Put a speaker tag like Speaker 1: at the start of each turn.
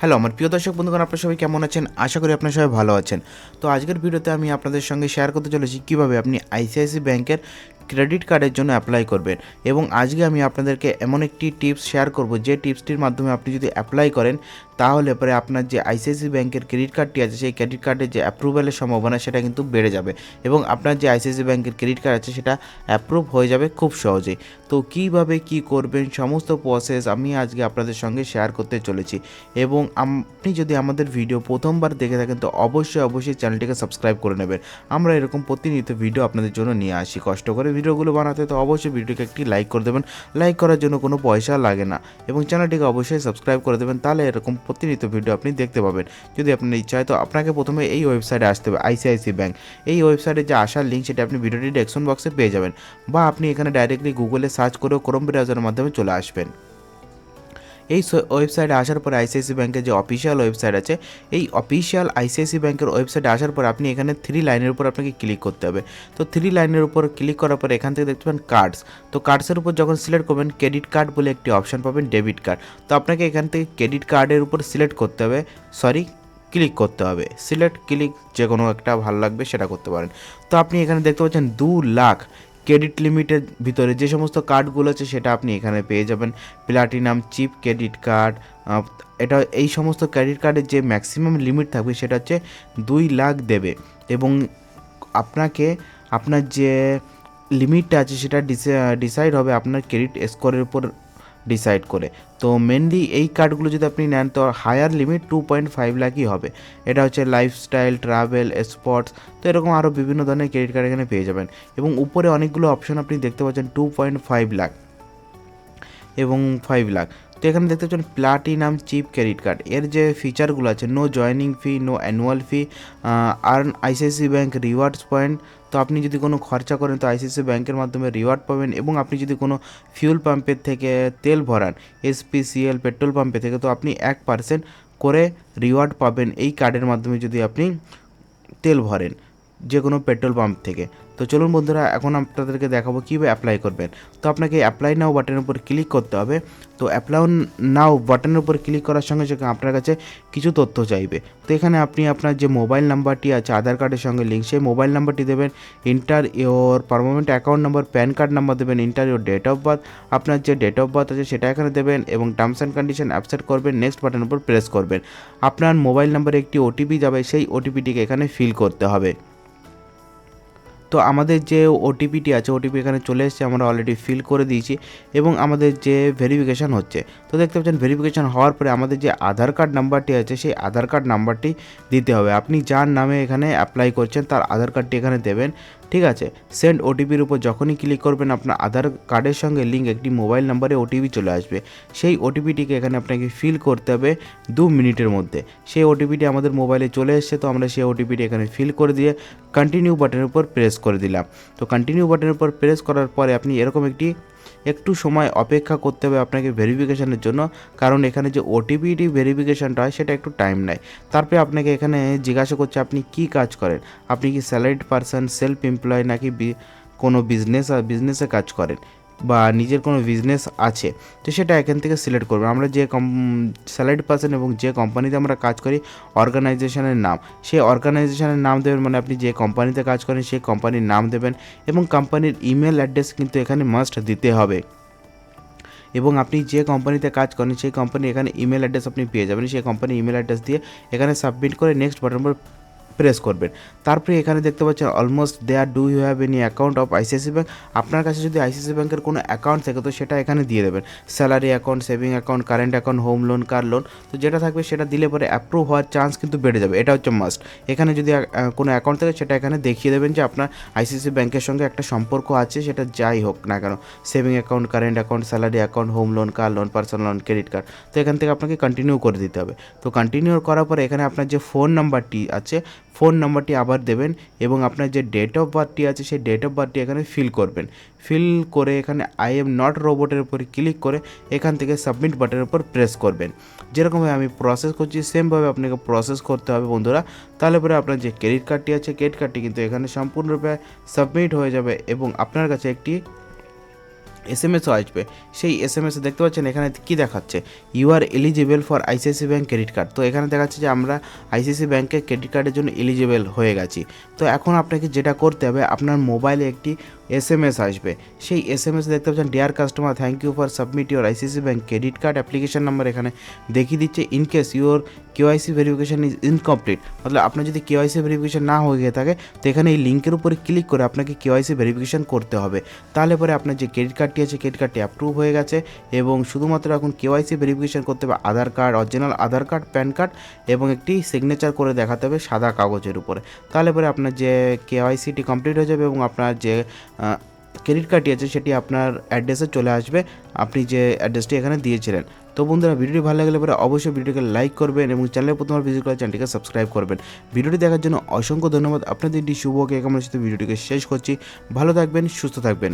Speaker 1: Hello, আমার প্রিয় দর্শক বন্ধুগণ, আপনারা সবাই কেমন আছেন? আশা করি আপনারা সবাই ভালো আছেন। তো আজকের ভিডিওতে আমি আপনাদের সঙ্গে শেয়ার করতে চলেছি কীভাবে আপনি আইসিআইসি ব্যাংকের ক্রেডিট কার্ডের জন্য অ্যাপ্লাই করবেন। এবং আজকে আমি আপনাদেরকে এমন একটি টিপস শেয়ার করব, যে টিপসটির মাধ্যমে আপনি যদি অ্যাপ্লাই করেন, তাহলে পরে আপনার যে আইসিআইসি ব্যাংকের ক্রেডিট কার্ডটি আছে, সেই ক্রেডিট কার্ডের যে অ্যাপ্রুভালের সম্ভাবনা সেটা কিন্তু বেড়ে যাবে। এবং আপনার যে আইসিআইসি ব্যাংকের ক্রেডিট কার্ড আছে, সেটা অ্যাপ্রুভ হয়ে যাবে খুব সহজেই। তো কীভাবে কি করবেন, সমস্ত প্রসেস আমি আজকে আপনাদের সঙ্গে শেয়ার করতে চলেছি। এবং আপনি যদি আমাদের ভিডিও প্রথমবার দেখে থাকেন, তো অবশ্যই অবশ্যই চ্যানেলটিকে সাবস্ক্রাইব করে নেবেন। আমরা এরকম প্রতিনিয়ত ভিডিও আপনাদের জন্য নিয়ে আসি। কষ্ট করে ভিডিওগুলো বানাতে, তো অবশ্যই ভিডিওকে একটি লাইক করে দেবেন। লাইক করার জন্য কোনো পয়সা লাগে না। এবং চ্যানেলটিকে অবশ্যই সাবস্ক্রাইব করে দেবেন, তাহলে এরকম প্রতিনিয়ত ভিডিও আপনি দেখতে পাবেন। যদি আপনার ইচ্ছা হয়, তো আপনাকে প্রথমে এই ওয়েবসাইটে আসতে হবে আইসিআইসি ব্যাঙ্ক এই ওয়েবসাইটে যে আসার লিঙ্ক সেটা আপনি ভিডিওটি ডেসক্রিপশন বক্সে পেয়ে যাবেন। বা আপনি এখানে ডাইরেক্টলি গুগলে সার্চ করেও ক্রোম ব্রাউজারের মাধ্যমে চলে আসবেন। এই ওয়েবসাইটে আসার পরে আইসিআইসি ব্যাংকের যে অফিসিয়াল ওয়েবসাইট আছে, এই অফিসিয়াল আইসিআইসি ব্যাংকের ওয়েবসাইটে আসার পর আপনি এখানে থ্রি লাইনের উপর আপনাকে ক্লিক করতে হবে। তো থ্রি লাইনের উপর ক্লিক করার পর এখান থেকে দেখতে পাবেন কার্ডস তো কার্ডসের উপর যখন সিলেক্ট করবেন ক্রেডিট কার্ড বলে একটি অপশান পাবেন ডেবিট কার্ড তো আপনাকে এখান থেকে ক্রেডিট কার্ডের উপর সিলেক্ট করতে হবে। সরি ক্লিক করতে হবে। সিলেক্ট ক্লিক যে কোনো একটা ভালো লাগবে সেটা করতে পারেন। তো আপনি এখানে দেখতে পাচ্ছেন দু লাখ ক্রেডিট লিমিটের ভিতরে যে সমস্ত কার্ডগুলো আছে সেটা আপনি এখানে পেয়ে যাবেন। প্লাটিনাম, চিপ, ক্রেডিট কার্ড এটা এই সমস্ত ক্রেডিট কার্ডের যে ম্যাক্সিমাম লিমিট থাকবে সেটা হচ্ছে দুই লাখ দেবে। এবং আপনাকে আপনার যে লিমিটটা আছে সেটা ডিসাইড হবে আপনার ক্রেডিট স্কোরের উপর ডিসাইড করে। তো মেনলি এই কার্ডগুলো যদি আপনি নেন, তো higher limit two point five লাখই হবে। এটা হচ্ছে লাইফস্টাইল ট্রাভেল স্পোর্টস তো এরকম আরও বিভিন্ন ধরনের ক্রেডিট কার্ড এখানে পেয়ে যাবেন। এবং উপরে অনেকগুলো অপশন আপনি দেখতে পাচ্ছেন টু পয়েন্ট ফাইভ লাখ এবং ফাইভ লাখ তো এখানে দেখতে পাচ্ছেন প্লাটিনাম চিপ ক্রেডিট কার্ড এর যে ফিচারগুলো আছে no joining fee no annual fee earn ICICI bank rewards point তো আপনি যদি কোনো খরচা করেন, তো আইসিআইসি ব্যাংকের মাধ্যমে রিওয়ার্ড পাবেন এবং আপনি যদি কোনো ফিউল পাম্পের থেকে তেল ভরান এসপিসিএল পেট্রোল পাম্পে থেকে, তো আপনি এক পার্সেন্ট করে রিওয়ার্ড পাবেন এই কার্ডের মাধ্যমে যদি আপনি তেল ভরেন যে কোনো পেট্রোল পাম্প থেকে। তো চলুন বন্ধুরা, এখন আপনাদেরকে দেখাবো কীভাবে অ্যাপ্লাই করবেন। তো আপনাকে অ্যাপ্লাই নাও বাটনের উপর ক্লিক করতে হবে। তো অ্যাপ্লাই নাও বাটনের উপর ক্লিক করার সঙ্গে সঙ্গে আপনার কাছে কিছু তথ্য চাইবে। তো এখানে আপনি আপনার যে মোবাইল নাম্বারটি আছে, আধার কার্ডের সঙ্গে লিঙ্ক সেই মোবাইল নাম্বারটি দেবেন। Enter your permanent account number PAN card number দেবেন enter your date of birth আপনার যে ডেট অফ বার্থ আছে সেটা এখানে দেবেন এবং টার্মস অ্যান্ড কন্ডিশন অ্যাপসেট করবেন নেক্সট বাটনের উপর প্রেস করবেন। আপনার মোবাইল নাম্বারে একটি ওটিপি যাবে, সেই ওটিপিটিকে এখানে ফিল করতে হবে। তো আমাদের যে ওটিপিটি আছে ওটিপি এখানে চলে এসেছে, আমরা অলরেডি ফিল করে দিয়েছি এবং আমাদের যে ভেরিফিকেশান হচ্ছে। তো দেখতে পাচ্ছেন ভেরিফিকেশান হওয়ার পরে আমাদের যে আধার কার্ড নাম্বারটি আছে, সেই আধার কার্ড নাম্বারটি দিতে হবে। আপনি যার নামে এখানে অ্যাপ্লাই করছেন, তার আধার কার্ডটি এখানে দেবেন। ঠিক আছে? সেন্ড ওটিপির উপর যখনই ক্লিক করবেন আপনার আধার কার্ডের সঙ্গে লিঙ্ক একটি মোবাইল নাম্বারে ওটিপি চলে আসবে। সেই ওটিপিটিকে এখানে আপনাকে ফিল করতে হবে দু মিনিটের মধ্যে। সেই ওটিপিটি আমাদের মোবাইলে চলে এসছে, তো আমরা সেই ওটিপিটি এখানে ফিল করে দিয়ে কন্টিনিউ বাটনের উপর প্রেস করে দিলাম। তো কন্টিনিউ বাটনের উপর প্রেস করার পরে আপনি এরকম একটি একটু সময় অপেক্ষা করতে হবে আপনাকে ভেরিফিকেশানের জন্য। কারণ এখানে যে ওটিপিটি ভেরিফিকেশানটা হয়, সেটা একটু টাইম নেয়। তারপরে আপনাকে এখানে জিজ্ঞাসা করছে, আপনি কি কাজ করেন? আপনি কি স্যালারিড পারসন সেলফ এমপ্লয় নাকি কোনো বিজনেস বিজনেসে কাজ করেন? বা নিজের কোনো বিজনেস আছে, তো সেটা এখান থেকে সিলেক্ট করবে। আমরা যে কম স্যালারি পার্সন এবং যে কোম্পানিতে আমরা কাজ করি অর্গানাইজেশনের নাম। সেই অর্গানাইজেশনের নাম দেবেন মানে আপনি যে কোম্পানিতে কাজ করেন, সেই কোম্পানির নাম দেবেন এবং কোম্পানির ইমেল অ্যাড্রেস কিন্তু এখানে মাস্ট দিতে হবে। এবং আপনি যে কোম্পানিতে কাজ করেন, সেই কোম্পানি এখানে ইমেল অ্যাড্রেস আপনি পেয়ে যাবেন। সেই কোম্পানির ইমেল অ্যাড্রেস দিয়ে এখানে সাবমিট করে নেক্সট বাটন প্রেস করবেন। তারপরে এখানে দেখতে পাচ্ছেন almost there do you have any account of ICICI bank আপনার কাছে যদি আইসিআইসি ব্যাঙ্কের কোনো অ্যাকাউন্ট থাকে, তো সেটা এখানে দিয়ে দেবেন। Salary account saving account current account home loan car loan তো যেটা থাকবে সেটা দিলে পরে অ্যাপ্রুভ হওয়ার চান্স কিন্তু বেড়ে যাবে। এটা হচ্ছে মাস্ট এখানে যদি কোনো অ্যাকাউন্ট থাকে, সেটা এখানে দেখিয়ে দেবেন যে আপনার আইসিআইসি ব্যাঙ্কের সঙ্গে একটা সম্পর্ক আছে, সেটা যাই হোক না কেন। Saving account current account salary account home loan car loan personal loan credit card তো এখান থেকে আপনাকে কন্টিনিউ করে দিতে হবে। তো কন্টিনিউ করার পরে এখানে আপনার যে ফোন নাম্বারটি আছে ফোন নাম্বারটি আবার দেবেন এবং আপনার যে ডেট অফ বার্থটি আছে সেই ডেট অফ বার্থটি এখানে ফিল করবেন। ফিল করে এখানে আই এম নট রোবটের উপরে ক্লিক করে এখান থেকে সাবমিট বাটনের উপর প্রেস করবেন। যেরকমভাবে আমি প্রসেস করছি সেমভাবে আপনাকে প্রসেস করতে হবে বন্ধুরা। তাহলে পরে আপনার যে ক্রেডিট কার্ডটি আছে ক্রেডিট কার্ডটি কিন্তু এখানে সম্পূর্ণরূপে সাবমিট হয়ে যাবে এবং আপনার কাছে একটি এস এম এসও আসবে। সেই এস এম এস দেখতে পাচ্ছেন এখানে কি দেখাচ্ছে? You are eligible for ICICI bank credit card তো এখানে দেখাচ্ছে যে আমরা আইসিআইসি ব্যাঙ্কের ক্রেডিট কার্ডের জন্য এলিজিবল হয়ে গেছি। তো এখন আপনাকে যেটা করতে হবে, আপনার মোবাইলে একটি এস এম এস আসবে। সেই এস এম এস দেখতে পাচ্ছেন dear customer thank you for submit your ICICI bank credit card application number এখানে দেখিয়ে দিচ্ছে in case your KYC verification is incomplete মতলব আপনার যদি কেওয়াইসি ভেরিফিকেশন না হয়ে গিয়ে থাকে, তো এখানে এই লিঙ্কের উপরে ক্লিক করে আপনাকে কেওয়াইসি ভেরিফিকেশন করতে হবে। তাহলে পরে আপনার যে ক্রেডিট কার্ডটি আছে ক্রেডিট কার্ডটি অ্যাপ্রুভ হয়ে গেছে এবং শুধুমাত্র এখন কেওয়াইসি ভেরিফিকেশন করতে হবে, Aadhaar card original Aadhaar card PAN card এবং একটি সিগনেচার করে দেখাতে হবে সাদা কাগজের উপরে। তাহলে পরে আপনার যে কেওয়াইসিটি কমপ্লিট হয়ে যাবে এবং আপনার যে ক্রেডিট কার্ডটি আছে, সেটি আপনার অ্যাড্রেসে চলে আসবে। আপনি যে অ্যাড্রেসটি এখানে দিয়েছিলেন। তো বন্ধুরা, ভিডিওটি ভালো লাগলে পরে অবশ্যই ভিডিওটিকে লাইক করবেন এবং চ্যানেলে প্রথমবার ভিজিট করে চ্যানেলটিকে সাবস্ক্রাইব করবেন। ভিডিওটি দেখার জন্য অসংখ্য ধন্যবাদ। আপনাদের দিনটি শুভ হোক এই কামনার সাথে ভিডিওটিকে শেষ করছি। ভালো থাকবেন, সুস্থ থাকবেন।